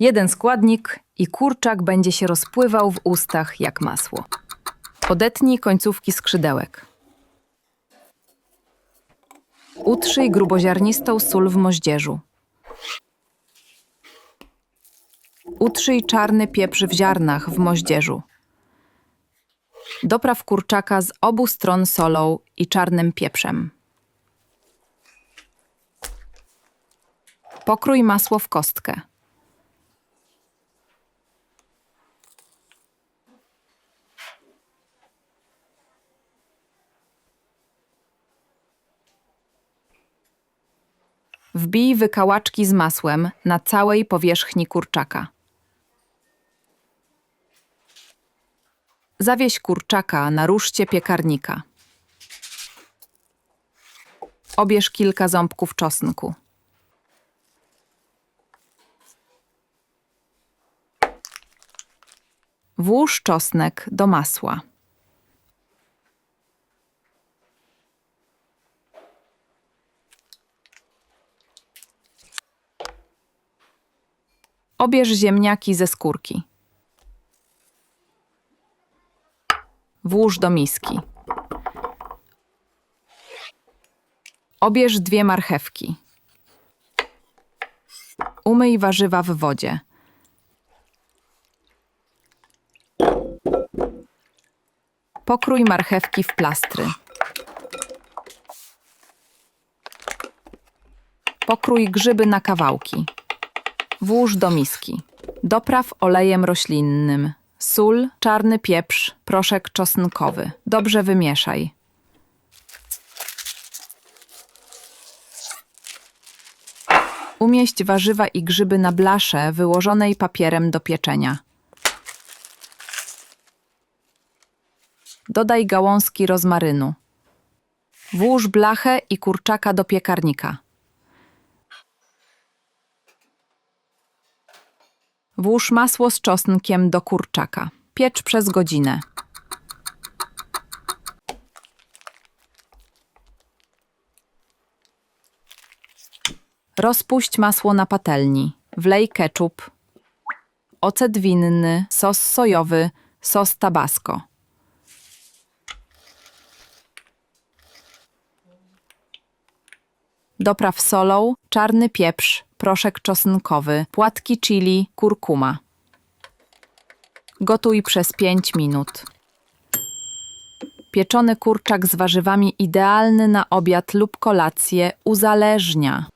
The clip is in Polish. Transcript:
Jeden składnik i kurczak będzie się rozpływał w ustach jak masło. Odetnij końcówki skrzydełek. Utrzyj gruboziarnistą sól w moździerzu. Utrzyj czarny pieprz w ziarnach w moździerzu. Dopraw kurczaka z obu stron solą i czarnym pieprzem. Pokrój masło w kostkę. Wbij wykałaczki z masłem na całej powierzchni kurczaka. Zawieś kurczaka na ruszcie piekarnika. Obierz kilka ząbków czosnku. Włóż czosnek do masła. Obierz ziemniaki ze skórki. Włóż do miski. Obierz dwie marchewki. Umyj warzywa w wodzie. Pokrój marchewki w plastry. Pokrój grzyby na kawałki. Włóż do miski. Dopraw olejem roślinnym. Sól, czarny pieprz, proszek czosnkowy. Dobrze wymieszaj. Umieść warzywa i grzyby na blasze wyłożonej papierem do pieczenia. Dodaj gałązki rozmarynu. Włóż blachę i kurczaka do piekarnika. Włóż masło z czosnkiem do kurczaka. Piecz przez godzinę. Rozpuść masło na patelni. Wlej ketchup, ocet winny, sos sojowy, sos tabasco. Dopraw solą, czarny pieprz, proszek czosnkowy, płatki chili, kurkuma. Gotuj przez 5 minut. Pieczony kurczak z warzywami idealny na obiad lub kolację uzależnia.